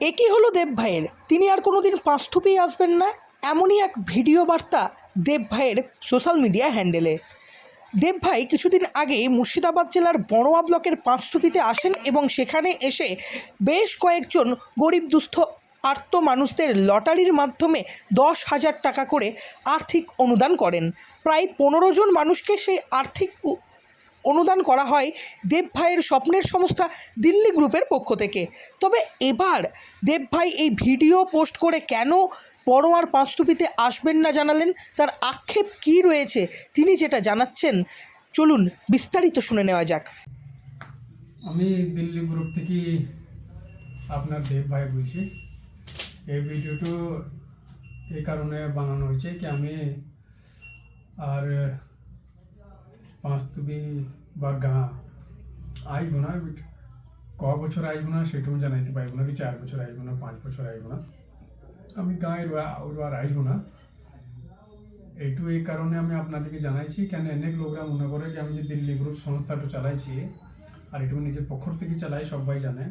একই হলো দেব ভাইয়ের। তিনি আর কোনোদিন পাঁচথুপেই আসবেন না, এমনই এক ভিডিও বার্তা দেব ভাইয়ের সোশ্যাল মিডিয়া হ্যান্ডেলে। দেব ভাই কিছুদিন আগে মুর্শিদাবাদ জেলার বড়োয়া ব্লকের পাঁচটুপিতে আসেন এবং সেখানে এসে বেশ কয়েকজন গরিব দুস্থ আর্ত মানুষদের লটারির মাধ্যমে দশ হাজার টাকা করে আর্থিক অনুদান করেন। প্রায় পনেরো জন মানুষকে সেই আর্থিক অনুদান করা হয় দেব ভাইয়ের স্বপ্নের সংস্থা দিল্লি গ্রুপের পক্ষ থেকে। তবে এবার দেব ভাই এই ভিডিও পোস্ট করে কেন পরোয়ার পাঁচটুপিতে আসবেন না জানালেন? তার আক্ষেপ কী রয়েছে? তিনি যেটা জানাচ্ছেন, চলুন বিস্তারিত শুনে নেওয়া যাক। আমি দিল্লি গ্রুপ থেকে আপনার দেব ভাই বলছি। এই ভিডিওটো এই কারণে বানানো হয়েছে কি আমি আর পাঁচতুবি বা গাঁ। আসব না ক বছর আসব না সেটাও জানাইতে পারব না কি চার বছর আসব না পাঁচ বছর আসব না আমি গাঁয়ের আর আসব না। এইটু এই কারণে আমি আপনাদেরকে জানাইছি, কেন অনেক লোকরা মনে করে যে আমি যে দিল্লি গ্রুপ সংস্থাটা চালাইছি, আর এটুকু নিজের পক্ষ থেকে চালাই, সবাই জানে,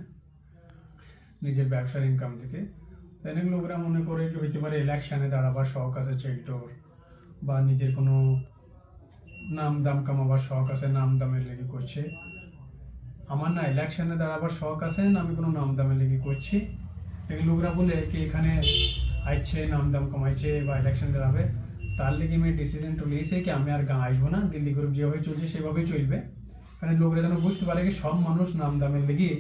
নিজের ব্যবসার ইনকাম থেকে। অনেক লোকরা মনে করে কি হইতে পারে ইলেকশনে দাঁড়াবার শখ আছে চেল্টোর বা নিজের কোনো নাম দাম কামাবার শখ আছে নাম দামের লেগে করছে। আমার না ইলেকশনে দাঁড়াবার শখ আছে না আমি কোনো নাম দামের লেগে করছি। লোকরা বলে কি এখানে আইছে নাম দাম কমাইছে বা ইলেকশন দাঁড়াবে। তার লেগে আমি ডিসিশন তুলেছি কি আমি আর গাঁ আসব না, দিল্লি গ্রুপ যেভাবে চলছে সেভাবেই চলবে। কারণ লোকরা যেন বুঝতে পারে কি সব মানুষ নাম দামের লেগে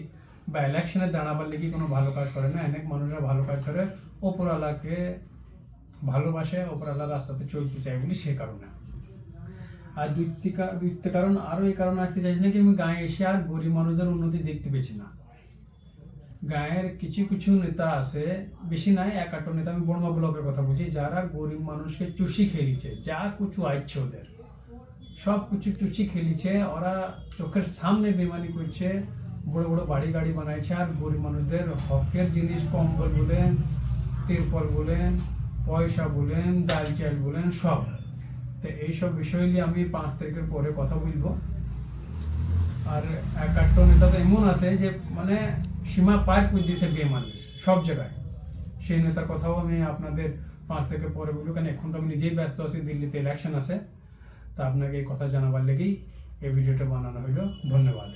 বা ইলেকশনে দাঁড়াবার লেগে কোনো ভালো কাজ করে না। অনেক মানুষরা ভালো কাজ করে, ওপরওয়ালাকে ভালোবাসে, ওপরওয়ালা রাস্তাতে চলতে চায় বলি সে কারণে। আর দ্বিতীয় কারণ আরও এই কারণে আসতে চাইছি না কি আমি গায়ে এসে আর গরিব মানুষদের উন্নতি দেখতে পেয়েছি না। গায়ের কিছু কিছু নেতা আছে, বেশি নাই, এক আটটা নেতা, আমি বর্মা ব্লকের কথা বলছি, যারা গরিব মানুষকে চুষি খেলিছে, যা কিছু আইছে ওদের। সব কিছু চুচি খেলিছে, ওরা চোখের সামনে বেমানি করছে, বড় বড় বাড়ি গাড়ি বানাইছে, আর গরিব মানুষদের হকের জিনিস কম্বল বলেন তিরপল বলেন, পয়সা বলেন, ডাল চাল বলেন, সব। তো এইসব বিষয় নিয়ে আমি পাঁচ তারিখের পরে কথা বলব। আর এক আধটা নেতা তো এমন আছে যে মানে সীমা পার করে দিয়েছে বেমানি সব জায়গায়। সেই নেতার কথাও আমি আপনাদের পাঁচ থেকে পরে বলব, কারণ এখন তো আমি নিজেই ব্যস্ত আছি, দিল্লিতে ইলেকশন আছে। তা আপনাকে এই কথা জানাবার লেগেই এই ভিডিওটা বানানো হইল। ধন্যবাদ।